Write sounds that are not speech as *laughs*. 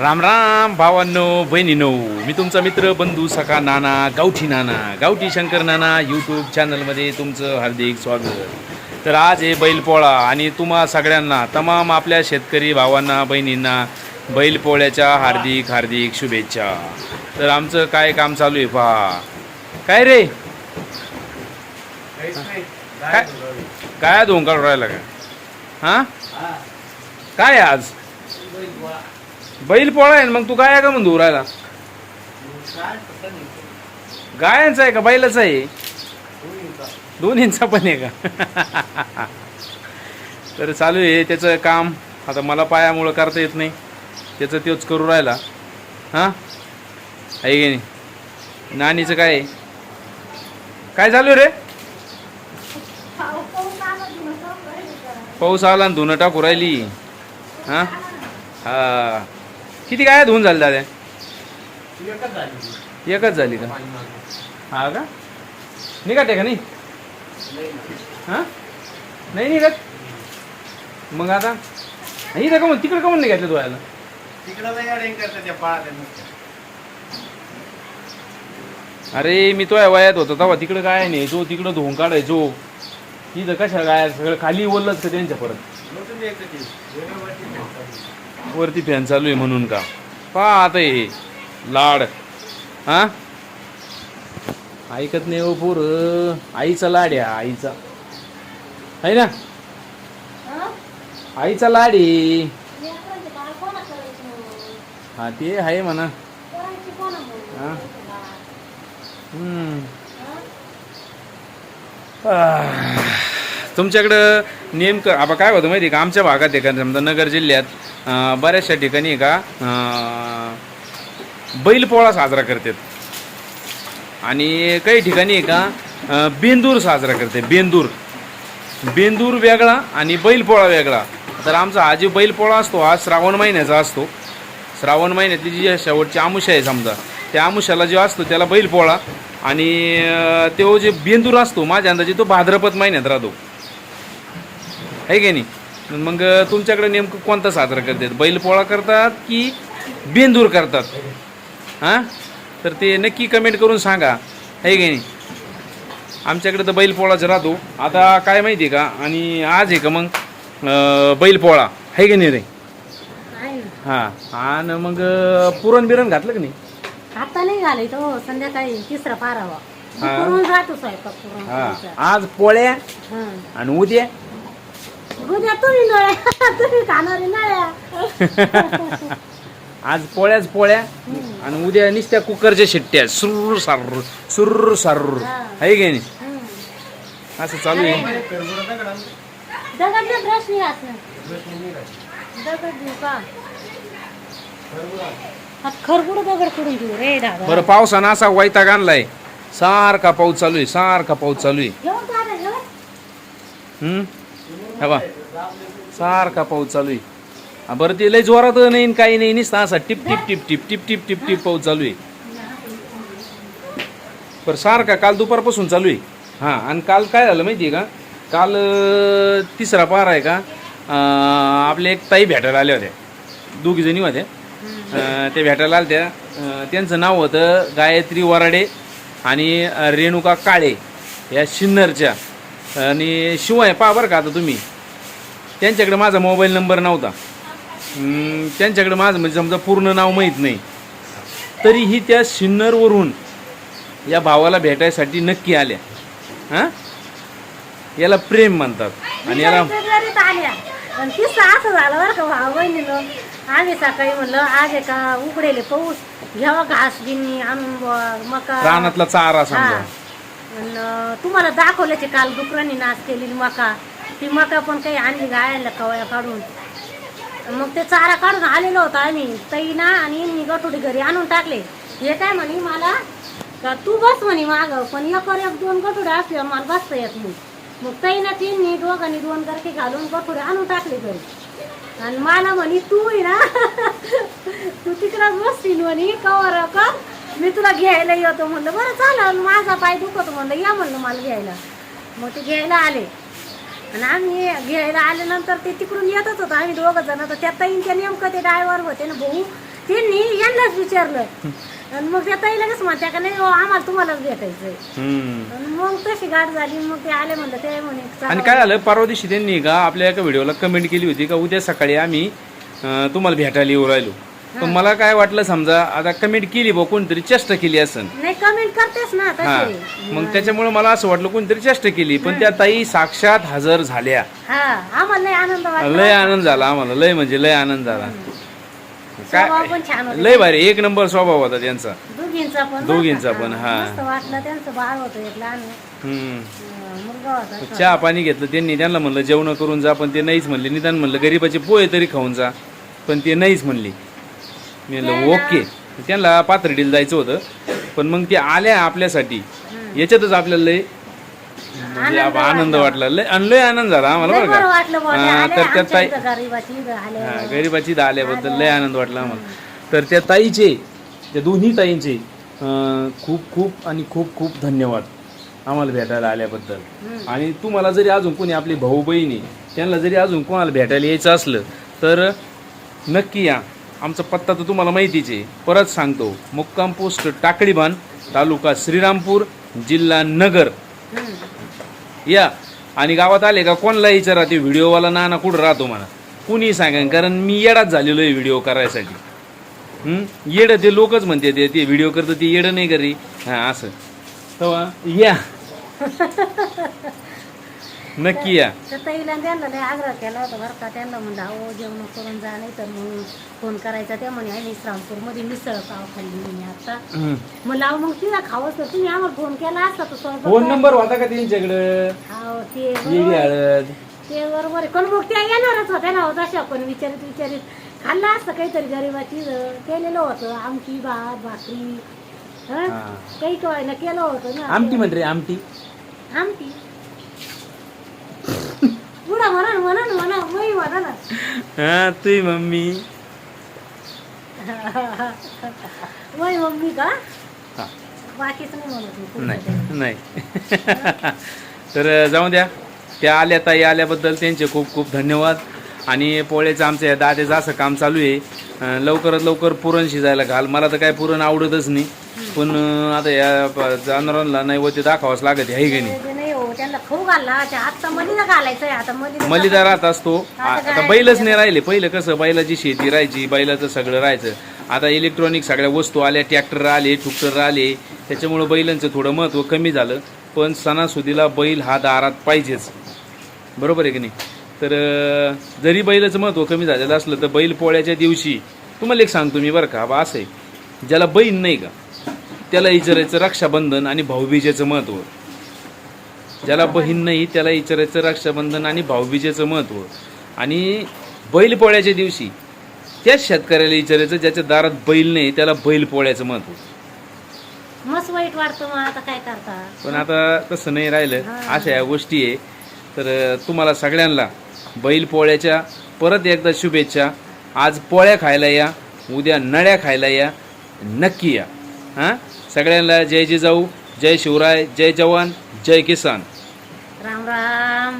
राम राम भावांनो बहिणीनो मी तुमचा मित्र बंधू सखा नाना गावठी नाना गावठी शंकर नाना यूट्यूब चॅनलमध्ये तुमचं हार्दिक स्वागत. तर आज आहे बैलपोळा आणि तुम्हा सगळ्यांना तमाम आपल्या शेतकरी भावांना बहिणींना बैलपोळ्याच्या हार्दिक हार्दिक शुभेच्छा. तर आमचं काय काम चालू आहे पहा. काय रे? काय काय धोंग काढून राहिला का हां? काय आज? बैल पोळा आहे ना, मग तू काय का म्हणून राहिला? गायांचा आहे का बैलाचा आहे? दोन्हींचा पण आहे का? *laughs* तर चालू आहे त्याचं काम. आता मला पायामुळं करता येत नाही. त्याचं तोच करू राहिला. हां? आहे की नाही? नानीचं काय आहे? काय चालू आहे रे? पाऊस आला आणि धुणं टाकू राहिली. हां? हा. किती काय धुवून झाले दादा? एकच झाली. का? हा का? निघते का नाही? हा? नाही निघत? मग आता? इथं का मग तिकडे का नाही घेतलं धुवायला? अरे मी तो वयात होतो तेव्हा तिकडं काय नाही. जो तिकडं धुवून काढायचो इथं कशा काय सगळं खाली ओललंच का त्यांच्या परत? वरती फॅन चालू आहे म्हणून का? पहा आता हे. लाड. हा? ऐकत नाही हो पोर. आईचा लाड आहे आईचा. आहे ना? आईचा लाड आहे. हा ते आहे म्हणा. हा. हम्म. तुमच्याकडं नेमकं आता काय होतं माहिती आहे का? आमच्या भागात आहे का समजा नगर जिल्ह्यात बऱ्याचशा ठिकाणी आहे का बैलपोळा साजरा करतात. आणि काही ठिकाणी आहे का बेंदूर साजरा करते बेंदूर. बेंदूर वेगळा आणि बैलपोळा वेगळा. तर आमचा हा जे बैलपोळा असतो हा श्रावण महिन्याचा असतो. श्रावण महिन्यातली जी शेवटची आमुषा आहे समजा त्या आमुष्याला जो असतो त्याला बैलपोळा आणि तो जे बेंदूर असतो माझ्या अंदाजे तो भाद्रपद महिन्यात राहतो. आहे की नाही? मग तुमच्याकडे नेमकं कोणता साजरा करतात? बैलपोळा करतात की बेंदूर करतात? हां? तर ते नक्की कमेंट करून सांगा. आहे की नाही? आमच्याकडे तर बैलपोळाच राहतो. आता काय माहिती आहे का? आणि आज आहे का मग बैलपोळा आहे की नाही रे? हां. आणि मग पुरण बिरण घातलं की नाही? आता नाही घालाय तो संध्याकाळी तिसरा पारावा. हा. राहतो स्वयंपाक हां. आज पोळ्या हा. आणि उद्या उद्या तुम्ही नळ्या तुम्ही खाणारी नळ्या. *laughs* आज पोळ्याच पोळ्या आणि उद्या नुसत्या कुकरच्या शिट्ट्या. सुर सार सुर सार आहे की नाही. असं चालू आहे. दगड दे ब्रश नाही असं दगड देऊ का? हात खरबुड दगड करून देऊ रे दादा बरं पावसानं असा वैताग आणलाय. सारखा पाऊस चालू आहे सारखा पाऊस चालू आहे. हम्म? हे बा सारखा पाऊस चालू आहे. बरं ते लय जोरात नाही काही नाही नुसतं असा टिप टिप टिप टिप टिप टिप टिप टिप पाऊस चालू आहे. बरं सारखा काल दुपारपासून चालू आहे. हां आणि काल काय झालं माहिती आहे का? काल तिसरा पार आहे का? आपले आपल्या एक ताई भेटायला आल्या होत्या. दोघीजणी होत्या. ते भेटायला आल्या त्या त्यांचं नाव होतं गायत्री वराडे आणि रेणुका काळे या शिन्नरच्या. आणि शिवाय पहा बरं का आता तुम्ही. त्यांच्याकडे माझा मोबाईल नंबर नव्हता. त्यांच्याकडे माझं म्हणजे समजा पूर्ण नाव माहीत नाही. तरीही त्या सिन्नरवरून या भावाला भेटायसाठी नक्की आल्या. हां? याला प्रेम म्हणतात. आणि याला असं झालं बरं का भाऊ बहिणीनं. आम्ही सकाळी म्हणलं आज का उघडेले पाऊस? घ्यावा घास गिन्नी आणून बुवा, मका. रानातला चारा. समजा. तुम्हाला दाखवल्याचे काल डुकरांनी नाच केलेली मका. ती मका पण काही आणली गायला कवया काढून. मग ते चारा काढून आलेलो होतो आम्ही. तईना आणि मी गटुडी घरी आणून टाकले. हे काय म्हणे मला? का तू बस म्हणे माग पण एकर एक दोन गटुडे असल्यावर मला बसता येत नाही. मग तईना तिन्ही दोघांनी दोन गरके घालून गटुडे आणून टाकले घरी. आणि मला म्हणे तू आहे ना तू तिकडं बसशील म्हणे कवर कर. मी तुला घ्यायला येतो म्हणलं बरं चालेल माझा पाय दुखतो म्हणलं या म्हणलं मला घ्यायला. मग ते घ्यायला आले. आणि आम्ही घ्यायला आल्यानंतर ते तिकडून येतच होतो आम्ही दोघं जण तर त्या ताईन त्या नेमकं ते ड्रायव्हर होते ना भाऊ त्यांनी यांनाच विचारलं आणि मग त्या ताई लगेच म्हणत्या का नाही हो, आम्हाला तुम्हालाच भेटायचंय हम्म. आणि मग तशी गाठ झाली मग ते आले म्हणलं ते म्हणे चला. आणि काय झालं परवा दिवशी त्यांनी का आपल्या एका व्हिडिओला कमेंट केली होती का उद्या सकाळी आम्ही अं, तुम्हाला भेटायला येऊ राहिलो पण मला काय वाटलं समजा आता कमेंट केली बा कोणतरी चेष्टा केली नाही कमेंट करतेस ना हा. मग त्याच्यामुळे मला असं वाटलं कोणतरी चेष्टा केली पण त्या ताई साक्षात हजर झाल्या. हा आम्हाला लय आनंद वाटला. लय आनंद झाला आम्हाला लय म्हणजे लय आनंद झाला. स्वभाव काय पण छान होता. लय भारी एक नंबर स्वभाव होता त्यांचा. दोघींचा पण दोघींचा बरं का? पण, हा. मस्त वाटलं त्यांचं बाळ होतं एक लहान. हम्म. अं, मुलगा होता चहा पाणी घेतलं त्यांनी त्यांना म्हणलं जेवण करून जा पण ते नाहीच म्हणले. निदान म्हणलं गरीबाचे पोहे तरी खाऊन जा पण ते नाहीच म्हणले. मी म्हणलं ओके. त्यांना पाथर्डीला जायचं होतं. पण मग ते आल्या आपल्यासाठी. याच्यातच आपल्याला लय म्हणजे आनंद आनंद वाटला. लय आणि लय आनंद झाला आम्हाला बरं का. तर त्या ताई गरीबाची हा, दा आल्याबद्दल लय आनंद वाटला आम्हाला. तर त्या ताईचे त्या दोन्ही ताईंचे खूप खूप आणि खूप खूप धन्यवाद आम्हाला भेटायला आल्याबद्दल. आणि तुम्हाला जरी अजून कोणी आपली भाऊ बहिणी त्यांना जरी अजून कोणाला भेटायला यायचं असलं तर नक्की या. आमचा पत्ता तर तुम्हाला माहितीच आहे. परत सांगतो मुक्काम पोस्ट टाकळीबान तालुका श्रीरामपूर जिल्हा नगर. या. आणि गावात आले का कोणाला विचारा ते व्हिडिओवाला नाना कुठं राहतो म्हणा. कुणी सांगा कारण मी येडाच झालेलो आहे व्हिडिओ करायसाठी. येडं ते लोकच म्हणते ते ते व्हिडिओ करतं ते येडं नाही करी. हां असं. तेव्हा या. नक्की या. तर ताईला त्यांना लय आग्रह केला होता बरं का. त्यांना म्हणलं अहो जेवण करून जा नाही तर मग फोन करायचा. ते म्हणे आहे श्रामपूरमध्ये मिसळ पाव खाल्ली म्हणे आता. म्हणलं अहो मग तिला खावंच तर तुम्ही आम्हाला फोन केला असता स्वयंपाक फोन नंबर होता का त्यांच्याकडं? ते येडी बरोबर हळद. ते बरोबर आहे. पण मग त्या येणारच होत्या ना हो तशा पण विचारित विचारित. खाल्लं असतं काहीतरी गरिबाची केलेलं होतं. आमटी भात भाकरी हं? हा. काही काय ना केलं होतं ना. आमटी म्हण रे आमटी. आमटी? म्हणा म्हणा म्हणा मी म्हणा ना. हा तुझी मम्मी. वय मम्मी का? हा. बाकीच नाही म्हणत मी पुढचं नाही नाही. तर जाऊ द्या. त्या आल्या ताई आल्याबद्दल त्यांचे खूप खूप धन्यवाद. आणि पोळ्याचं आमचं या दाद्याचं असं काम चालू आहे. अं, लवकरात लवकर पुरण शिजायला घाल. मला तर काय पुरण आवडतच नाही. पण अं, आता या प- जनावरांना नाही ते दाखवावंच लागत आहे का नाही? ते- ते नाही त्यांना खाऊ घालला ते आता मलिदा आता मलिदा मलिदा राहत असतो. आता बैलच नाही राहिले. पहिलं कसं बैलाची शेती राहायची बैलाचं सगळं राहायचं. आता इलेक्ट्रॉनिक सगळ्या वस्तू आल्या ट्रॅक्टर आले ट्रुक्टर आले त्याच्यामुळं बैलांचं थोडं महत्त्व कमी झालं. पण सणासुदीला बैल हा दारात पाहिजेच. बरोबर आहे की नाही? तर जरी बैलाचं महत्त्व कमी झालेलं असलं तर बैल पोळ्याच्या दिवशी तुम्हाला एक सांगतो मी बरं का बा असं आहे. ज्याला बहीण नाही का त्याला विचारायचं रक्षाबंधन आणि भाऊबीजेचं महत्त्व. ज्याला बहीण नाही त्याला विचारायचं रक्षाबंधन आणि भाऊबीजेचं महत्त्व आणि बैल पोळ्याच्या दिवशी त्याच शेतकऱ्याला विचारायचं ज्याच्या दारात बैल नाही त्याला बैल पोळ्याचं महत्त्व मस्त वाईट वाटतं मग आता काय करता? पण आता तसं नाही राहिलं. अशा या गोष्टी आहे. तर तुम्हाला सगळ्यांना बैल पोळ्याच्या परत एकदा शुभेच्छा. आज पोळ्या खायला या उद्या नळ्या खायला या नक्की या. हां? सगळ्यांना जय जिजाऊ जय शिवराय जय जवान जय किसान. राम राम